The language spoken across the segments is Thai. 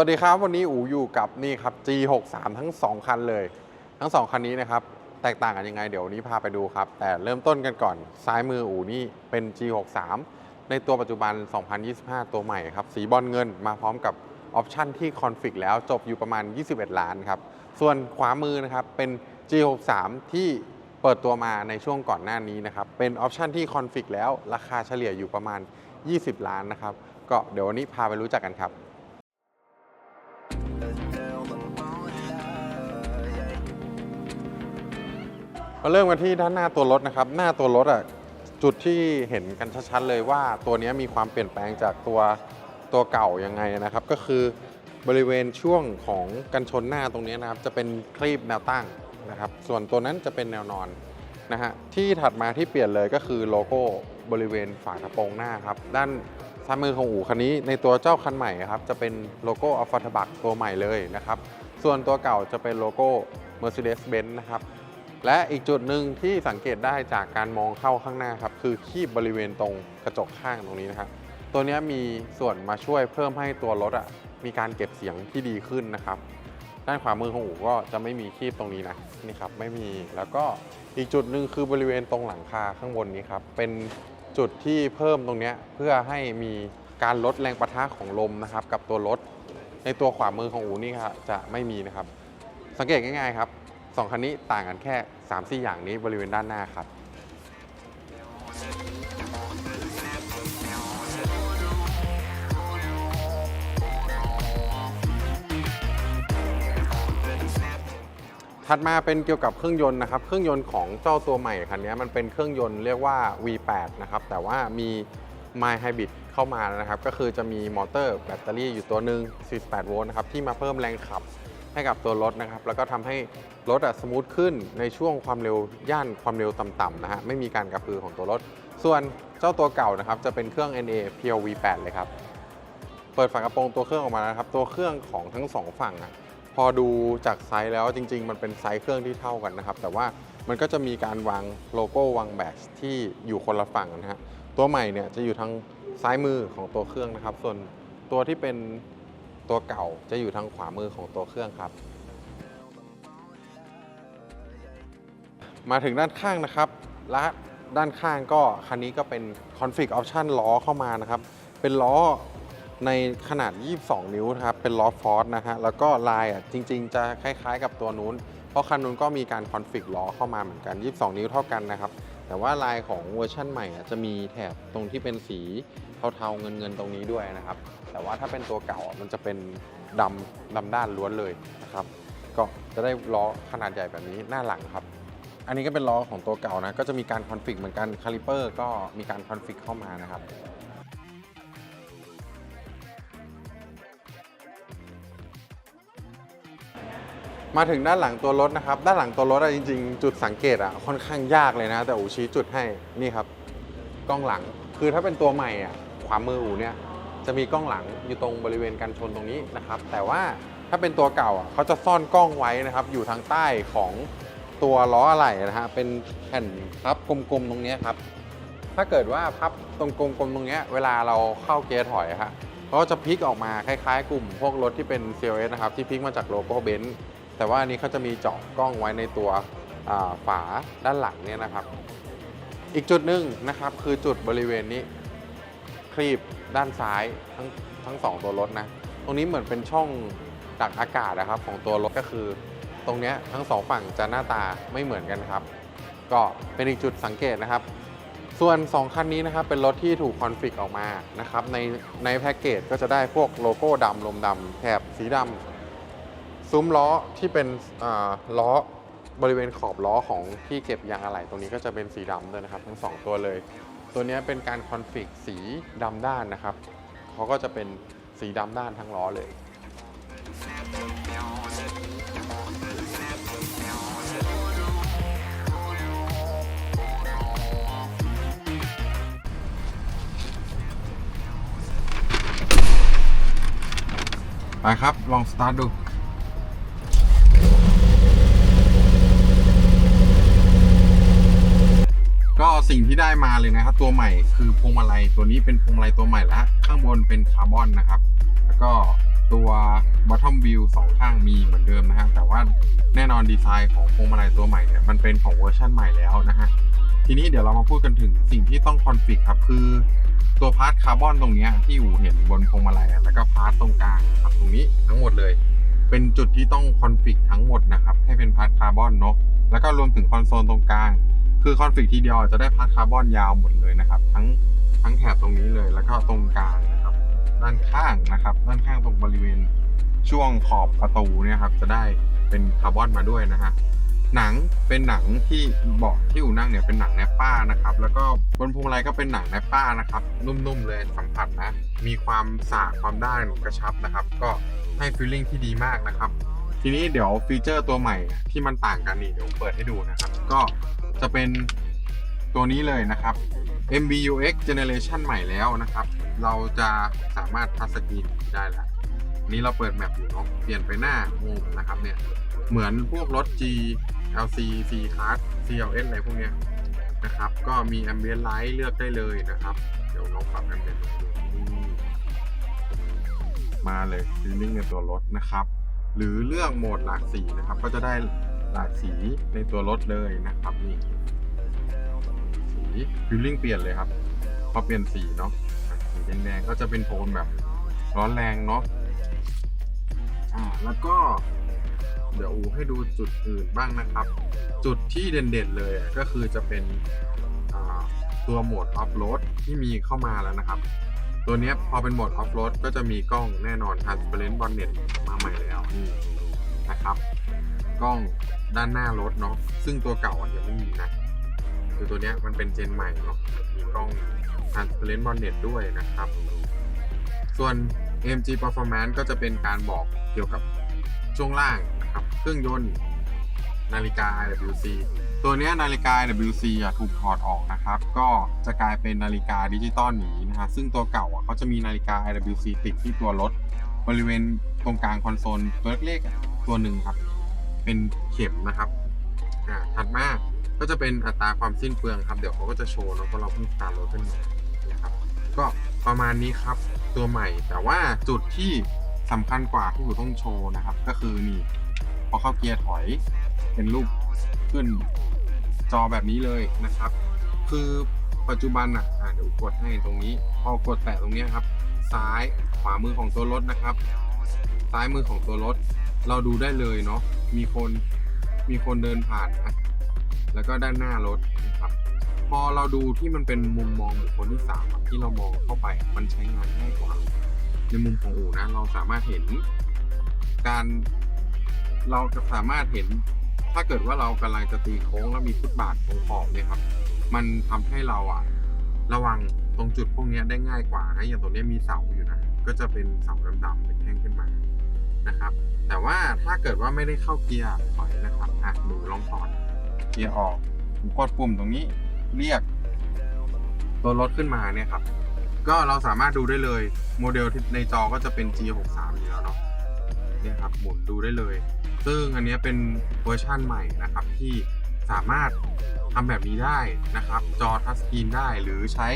วัสดีครับ วันนี้อูอยู่กับนี่ครับ G63 ทั้ง 2 คันเลย ทั้ง 2 คันนี้นะครับ แตกต่างกันยังไงเดี๋ยววันนี้พาไปดูครับ แต่เริ่มต้นกันก่อน ซ้ายมืออูนี่เป็น G63 ในตัวปัจจุบัน 2025 ตัวใหม่ครับ สีบอลเงินมาพร้อมกับออปชันที่คอนฟิกแล้วจบอยู่ประมาณ 21 ล้านครับ ส่วนขวามือนะครับเป็น G63 ที่เปิดตัวมาในช่วงก่อนหน้านี้นะครับ เป็นออปชันที่คอนฟิกแล้วราคาเฉลี่ยอยู่ประมาณ 20 ล้านนะครับ ก็เดี๋ยววันนี้พาไปรู้จักกันครับ มาเริ่มกันที่ด้านหน้าตัวรถนะครับ หน้าตัวรถอะจุดที่เห็นกันชัดๆเลยว่าตัวนี้มีความเปลี่ยนแปลงจากตัวตัวเก่ายังไงนะครับ ก็คือบริเวณช่วงของกันชนหน้าตรงนี้นะครับ จะเป็นคลีบแนวตั้งนะครับ ส่วนตัวนั้นจะเป็นแนวนอนนะฮะที่ถัดมาที่เปลี่ยนเลยก็คือโลโก้บริเวณฝากระโปรงหน้าครับ ด้านซ้ายมือของอู่คันนี้ในตัวเจ้าคันใหม่ครับจะเป็นโลโก้อัลฟาทบักตัวใหม่เลยนะครับ ส่วนตัวเก่าจะเป็นโลโก้ Mercedes-Benz นะครับ และอีกจุดหนึ่งที่สังเกตได้จากการมองเข้าข้างหน้าครับ คือคีบบริเวณตรงกระจกข้างตรงนี้นะครับตัวนี้มีส่วนมาช่วยเพิ่มให้ตัวรถอะมีการเก็บเสียงที่ดีขึ้นนะครับ ด้านขวามือของอู่ก็จะไม่มีคีบตรงนี้นะนี่ครับไม่มีแล้วก็อีกจุดหนึ่งคือบริเวณตรงหลังคาข้างบนนี้ครับเป็นจุดที่เพิ่มตรงนี้เพื่อให้มีการลดแรงประทะของลมนะครับ กับตัวรถ ในตัวขวามือของอูนี่ครับจะไม่มีนะครับ สังเกตง่ายๆครับ สองคันนี้ต่างกันแค่3-4อย่างนี้บริเวณด้านหน้าครับถัดมาเป็นเกี่ยวกับเครื่องยนต์นะครับ เครื่องยนต์ของเจ้าตัวใหม่คันนี้มันเป็นเครื่องยนต์เรียกว่า V8 นะครับ แต่ว่ามี My Hybrid เข้ามานะครับ ก็คือจะมีมอเตอร์แบตเตอรี่อยู่ตัวหนึ่ง48 โวลต์นะครับ ที่มาเพิ่มแรงขับ ให้กับตัวรถนะครับ แล้วก็ทำให้รถอะสมูทขึ้นในช่วงความเร็วย่านความเร็วต่ำๆนะฮะไม่มีการกระพือของตัวรถ ส่วนเจ้าตัวเก่านะครับจะเป็นเครื่อง NA Pure V8 เลยครับเปิดฝากระโปรงตัวเครื่องออกมาแล้วนะครับ ตัวเครื่องของทั้งสองฝั่งอะพอดูจากไซส์แล้วจริง ๆ มันเป็นไซส์เครื่องที่เท่ากันนะครับ แต่ว่ามันก็จะมีการวางโลโก้วางแบตที่อยู่คนละฝั่งนะฮะตัวใหม่เนี่ยจะอยู่ทางซ้ายมือของตัวเครื่องนะครับ ส่วนตัวที่เป็น ตัวเก่าจะอยู่ทางขวามือของตัวเครื่องครับ มาถึงด้านข้างนะครับและด้านข้างก็คันนี้ก็เป็น config option ล้อเข้ามานะครับ เป็นล้อในขนาด 22 นิ้วนะครับ เป็นล้อฟอร์สนะฮะ แล้วก็ลายอะจริง ๆ จะคล้ายๆ กับตัวนู้น เพราะคันนู้นก็มีการคอนฟิกล้อเข้ามาเหมือนกัน 22 นิ้วเท่ากันนะครับ แต่ว่าลายของเวอร์ชั่นใหม่อะจะมีแถบตรงที่เป็นสีเทาๆเงินๆตรงนี้ด้วยนะครับ แต่ว่าถ้าเป็นตัวเก่ามันจะเป็นดำดำด้านล้วนเลยนะครับ ก็จะได้ล้อขนาดใหญ่แบบนี้หน้าหลังครับ อันนี้ก็เป็นล้อของตัวเก่านะ ก็จะมีการคอนฟิกเหมือนกันคาลิเปอร์ก็มีการคอนฟิกเข้ามานะครับมาถึงด้านหลังตัวรถนะครับ ด้านหลังตัวรถอะจริง ๆ จุดสังเกตอะค่อนข้างยากเลยนะ แต่อูชี้จุดให้นี่ครับ กล้องหลังคือถ้าเป็นตัวใหม่อะขวามืออูเนี่ย จะมีกล้องหลังอยู่ตรงบริเวณกันชนตรงนี้นะครับ แต่ว่าถ้าเป็นตัวเก่าอะเขาจะซ่อนกล้องไว้นะครับ อยู่ทางใต้ของตัวล้ออะไหล่นะฮะเป็นแผ่นพับกลมๆตรงนี้ครับ ถ้าเกิดว่าพับตรงกลมๆตรงนี้เวลาเราเข้าเกียร์ถอยอะฮะเขาก็จะพลิกออกมาคล้ายๆ กลุ่มพวกรถที่เป็น CLS นะครับ ที่พลิกมาจากโลโก้เบนซ์แต่ว่าอันนี้เขาจะมีเจาะกล้องไว้ในตัวฝาด้านหลังเนี่ยนะครับ อีกจุดหนึ่งนะครับคือจุดบริเวณนี้ คลีบด้านซ้ายทั้งทั้งสองตัวรถนะ ตรงนี้เหมือนเป็นช่องดักอากาศนะครับของตัวรถก็คือ ตรงนี้ทั้งสองฝั่งจะหน้าตาไม่เหมือนกันครับ ก็เป็นอีกจุดสังเกตนะครับ ส่วน 2 คันนี้นะครับเป็นรถที่ถูกคอนฟิกออกมานะครับในในแพ็กเกจก็จะได้พวกโลโก้ดำลมดำแถบสีดำซุ้มล้อที่เป็นอ่าล้อบริเวณขอบล้อของที่เก็บยางอะไหล่ตรงนี้ก็จะเป็นสีดำด้วยนะครับ ทั้งสองตัวเลย ตัวนี้เป็นการคอนฟิกสีดำด้านนะครับเขาก็จะเป็นสีดำด้านทั้งล้อเลยไปครับ ลองสตาร์ทดู ก็ สิ่งที่ได้มาเลยนะครับ ตัวใหม่คือพวงมาลัยตัวนี้เป็นพวงมาลัยตัวใหม่แล้วข้างบนเป็นคาร์บอนนะครับ แล้วก็ตัว bottom view สองข้างมีเหมือนเดิมนะฮะแต่ว่าแน่นอนดีไซน์ของพวงมาลัยตัวใหม่เนี่ยมันเป็นของเวอร์ชันใหม่แล้วนะฮะทีนี้เดี๋ยวเรามาพูดกันถึงสิ่งที่ต้องคอนฟิกครับคือตัวพาร์ทคาร์บอนตรงนี้ที่อูเห็นบนพวงมาลัยแล้วก็พาร์ทตรงกลางครับตรงนี้ทั้งหมดเลย เป็นจุดที่ต้องคอนฟิกทั้งหมดนะครับให้เป็นพาร์ทคาร์บอนเนาะแล้วก็รวมถึงคอนโซลตรงกลาง คือคอนฟิกทีเดียวจะได้พาร์ทคาร์บอนยาวหมดเลยนะครับ ทั้งทั้งแถบตรงนี้เลยแล้วก็ตรงกลางนะครับ ด้านข้างนะครับ ด้านข้างตรงบริเวณช่วงขอบประตูเนี่ยครับจะได้เป็นคาร์บอนมาด้วยนะฮะหนังเป็นหนังที่เบาะที่อู่นั่งเนี่ยเป็นหนังแนปป้านะครับ แล้วก็บนพวงมาลัยก็เป็นหนังแนปป้านะครับ นุ่มๆเลยสัมผัสนะ มีความสาความด้านกระชับนะครับ ก็ให้ฟีลลิ่งที่ดีมากนะครับ ทีนี้เดี๋ยวฟีเจอร์ตัวใหม่ที่มันต่างกันนี่เดี๋ยวเปิดให้ดูนะครับ ก็ จะเป็นตัวนี้เลยนะครับ MBUX Generation ใหม่แล้วนะครับ เราจะสามารถทัชสกรีนได้แล้วนี้เราเปิดแมปอยู่เนาะเปลี่ยนไปหน้ามุมนะครับเนี่ยเหมือนพวกรถ G LC C Class CLS อะไรพวกเนี้ยนะครับ ก็มี Ambient Light เลือกได้เลยนะครับ เดี๋ยวลองปรับ Ambient Light ดูนี่มาเลยฟีลิ่งในตัวรถนะครับ หรือเลือกโหมดหลากสีนะครับ ก็จะได้ หลากสีในตัวรถเลยนะครับนี่สีฟิลลิ่งเปลี่ยนเลยครับพอเปลี่ยนสีเนาะสีแดงๆก็จะเป็นโทนแบบร้อนแรงเนาะอ่าแล้วก็เดี๋ยวอูให้ดูจุดอื่นบ้างนะครับ จุดที่เด่นๆเลยก็คือจะเป็นตัวโหมดออฟโรดที่มีเข้ามาแล้วนะครับ ตัวเนี้ยพอเป็นโหมดออฟโรดก็จะมีกล้องแน่นอน transparent bonnet มาใหม่แล้วนะครับ กล้องด้านหน้ารถเนาะซึ่งตัวเก่าอะยังไม่มีนะคือตัวเนี้ยมันเป็นเจนใหม่เนาะมีกล้อง transparent bonnet ด้วยนะครับ ส่วน AMG performance ก็จะเป็นการบอกเกี่ยวกับช่วงล่างนะครับ เครื่องยนต์นาฬิกา IWC ตัวเนี้ยนาฬิกา IWC อะถูกถอดออกนะครับ ก็จะกลายเป็นนาฬิกาดิจิตอลหนีนะฮะซึ่งตัวเก่าอะเขาจะมีนาฬิกา IWC ติดที่ตัวรถ บริเวณตรงกลางคอนโซลตัวเล็กๆตัวหนึ่งครับ เป็นเข็มนะครับอ่าถัดมาก็จะเป็นอัตราความสิ้นเปลืองครับ เดี๋ยวเขาก็จะโชว์เนอะเพราะเราเพิ่งสตาร์ทรถขึ้นมานะครับ ก็ประมาณนี้ครับตัวใหม่ แต่ว่าจุดที่สำคัญกว่าที่ผมต้องโชว์นะครับ ก็คือนี่พอเข้าเกียร์ถอยเป็นรูปขึ้นจอแบบนี้เลยนะครับ คือปัจจุบันอะอะเดี๋ยวกดให้ตรงนี้ พอกดแตะตรงนี้ครับ ซ้ายขวามือของตัวรถนะครับ ซ้ายมือของตัวรถ เราดูได้เลยเนาะมีคนมีคนเดินผ่านนะแล้วก็ด้านหน้ารถนะครับ พอเราดูที่มันเป็นมุมมองบุคคลที่สามที่เรามองเข้าไปมันใช้งานง่ายกว่าในมุมของอูนะเราสามารถเห็น การเราจะสามารถเห็น ถ้าเกิดว่าเรากำลังจะตีโค้งแล้วมีฟุตบาทตรงขอบเนี่ยครับ มันทำให้เราอะระวังตรงจุดพวกนี้ได้ง่ายกว่านะอย่างตรงนี้มีเสาอยู่นะ ก็จะเป็นเสาดำๆเป็นแท่งขึ้นมา นะครับ แต่ว่าถ้าเกิดว่าไม่ได้เข้าเกียร์ถอยนะครับอะหนูลองถอดเกียร์ออกผมกดปุ่มตรงนี้เรียก ตัวรถขึ้นมาเนี่ยครับ ก็เราสามารถดูได้เลยโมเดลในจอก็จะเป็น G63 อยู่แล้วเนาะเนี่ยครับหมุนดูได้เลย ซึ่งอันนี้เป็นเวอร์ชั่นใหม่นะครับที่สามารถทำแบบนี้ได้นะครับ จอทัชสกรีนได้หรือใช้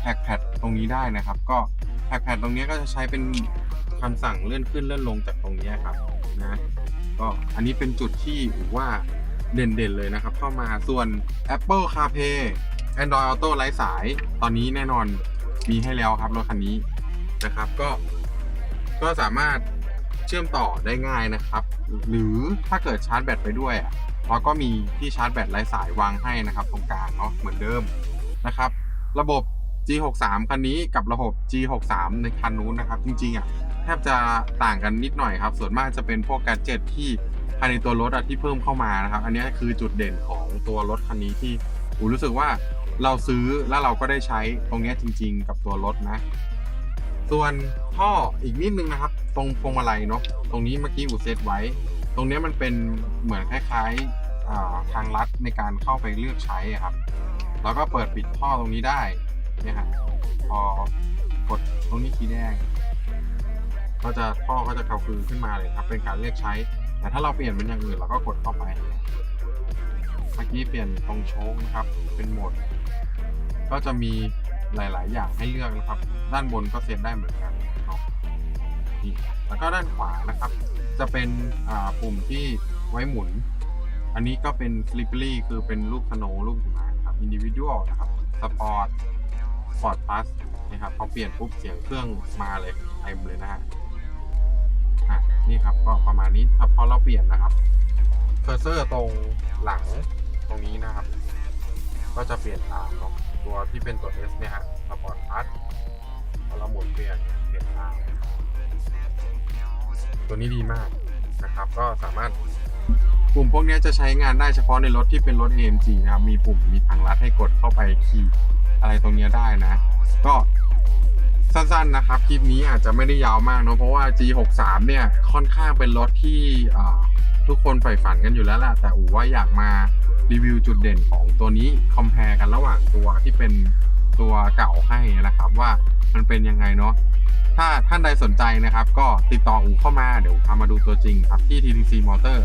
แท็กแพดตรงนี้ได้นะครับ ก็แท็กแพดตรงนี้ก็จะใช้เป็น คำสั่งเลื่อนขึ้นเลื่อนลงจากตรงนี้ครับนะก็อันนี้เป็นจุดที่ว่าเด่นๆเลยนะครับเข้ามาส่วน Apple CarPlay Android Auto ไร้สายตอนนี้แน่นอนมีให้แล้วครับรถคันนี้นะครับก็ก็สามารถเชื่อมต่อได้ง่ายนะครับ หรือถ้าเกิดชาร์จแบตไปด้วยเราก็มีที่ชาร์จแบตไร้สายวางให้นะครับ ตรงกลางเนาะเหมือนเดิมนะครับ ระบบ G63 คันนี้กับระบบ G63 ในคันนู้นนะครับ จริงๆอะ แทบจะต่างกันนิดหน่อยครับ ส่วนมากจะเป็นพวกแกดเจ็ตที่ภายในตัวรถที่เพิ่มเข้ามานะครับ อันนี้คือจุดเด่นของตัวรถคันนี้ที่อูรู้สึกว่าเราซื้อแล้วเราก็ได้ใช้ตรงนี้จริง ๆ กับตัวรถนะ ส่วนท่ออีกนิดนึงนะครับ ตรงพวงมาลัยเนาะตรงนี้เมื่อกี้อูเซตไว้ ตรงนี้มันเป็นเหมือนคล้ายๆทางลัดในการเข้าไปเลือกใช้ครับ แล้วก็เปิดปิดท่อตรงนี้ได้เนี่ยฮะพอกดตรงนี้สีแดง ก็จะท่อก็จะเกระพือขึ้นมาเลยครับ เป็นการเรียกใช้ แต่ถ้าเราเปลี่ยนเป็นอย่างอื่นเราก็กดเข้าไป เมื่อกี้เปลี่ยนตรงโชคนะครับ เป็นโหมด ก็จะมีหลาย ๆ อย่างให้เลือกนะครับ ด้านบนก็เซตได้เหมือนกันเนาะนี่แล้วก็ด้านขวานะครับ จะเป็นปุ่มที่ไว้หมุน อันนี้ก็เป็น slippery คือเป็นลูกสโนว์ลูกหิมะนะครับ individual นะครับ sport sport plus นะครับพอเปลี่ยนปุ๊บเสียงเครื่องมาเลยเต็มเลยนะฮะ อะนี่ครับก็ประมาณนี้ถ้าพอเราเปลี่ยนนะครับเคอร์เซอร์ตรงหลังตรงนี้นะครับ ก็จะเปลี่ยนตามเนาะตัวที่เป็นตัว S เนี่ยฮะ sport plus พอเราหมุนเปลี่ยนเนี่ยเปลี่ยนตามตัวนี้ดีมากนะครับ ก็สามารถปุ่มพวกนี้จะใช้งานได้เฉพาะในรถที่เป็นรถ AMG นะครับ มีปุ่มมีทางลัดให้กดเข้าไปคีย์อะไรตรงเนี้ยได้นะ ก็ สั้นๆนะครับคลิปนี้อาจจะไม่ได้ยาวมากเนอะเพราะว่า G63 เนี่ยค่อนข้างเป็นรถที่ทุกคนใฝ่ฝันกันอยู่แล้วแหละแต่อูว่าอยากมารีวิวจุดเด่นของตัวนี้คอมเพลกันระหว่างตัวที่เป็นตัวเก่าให้นะครับว่ามันเป็นยังไงเนาะถ้าท่านใดสนใจนะครับ ก็ติดต่ออูเข้ามาเดี๋ยวพามาดูตัวจริงครับที่ TTC Motor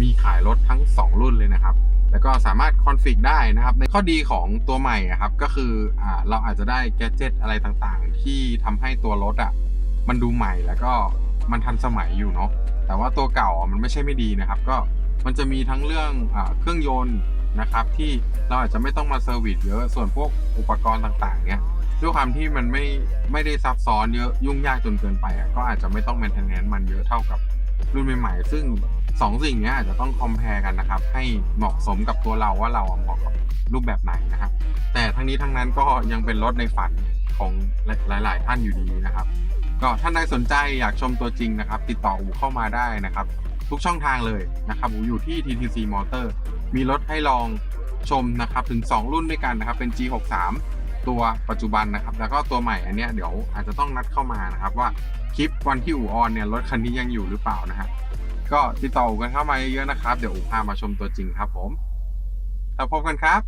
มีขายรถทั้ง 2 รุ่นเลยนะครับ แล้วก็สามารถคอนฟิกได้นะครับ ในข้อดีของตัวใหม่ครับก็คืออเราอาจจะได้แกจิตอะไรต่างๆ ที่ทำให้ตัวรถอะมันดูใหม่แล้วก็มันทันสมัยอยู่เนาะแต่ว่าตัวเก่ามันไม่ใช่ไม่ดีนะครับ ก็มันจะมีทั้งเรื่องอเครื่องยนต์นะครับ ที่เราอาจจะไม่ต้องมาเซอร์วิสเยอะส่วนพวกอุปกรณ์ต่างๆ เนี้ยด้วยความที่มันไม่ไม่ได้ซับซ้อนเยอะยุ่งยากจนเกินไปอะก็อาจจะไม่ต้อง maintenance มันเยอะเท่ากับรุ่นใหม่ๆ ซึ่ง สองสิ่งนี้อาจจะต้องคอมเพลกันนะครับ ให้เหมาะสมกับตัวเราว่าเราเหมาะกับรูปแบบไหนนะครับ แต่ทั้งนี้ทั้งนั้นก็ยังเป็นรถในฝันของหลาย ๆ ท่านอยู่ดีนะครับ ก็ท่านใดสนใจอยากชมตัวจริงนะครับ ติดต่ออูเข้ามาได้นะครับ ทุกช่องทางเลยนะครับอูอยู่ที่ TTC Motor มีรถให้ลองชมนะครับถึง 2 รุ่นด้วยกันนะครับ เป็น G63 ตัวปัจจุบันนะครับ แล้วก็ตัวใหม่อันเนี้ยเดี๋ยวอาจจะต้องนัดเข้ามานะครับว่าคลิปวันที่อูออนเนี่ยรถคันนี้ยังอยู่หรือเปล่านะฮะ ก็ติดต่อกันเข้ามาเยอะๆนะครับ เดี๋ยวอูพามาชมตัวจริงครับผมแล้วพบกันครับ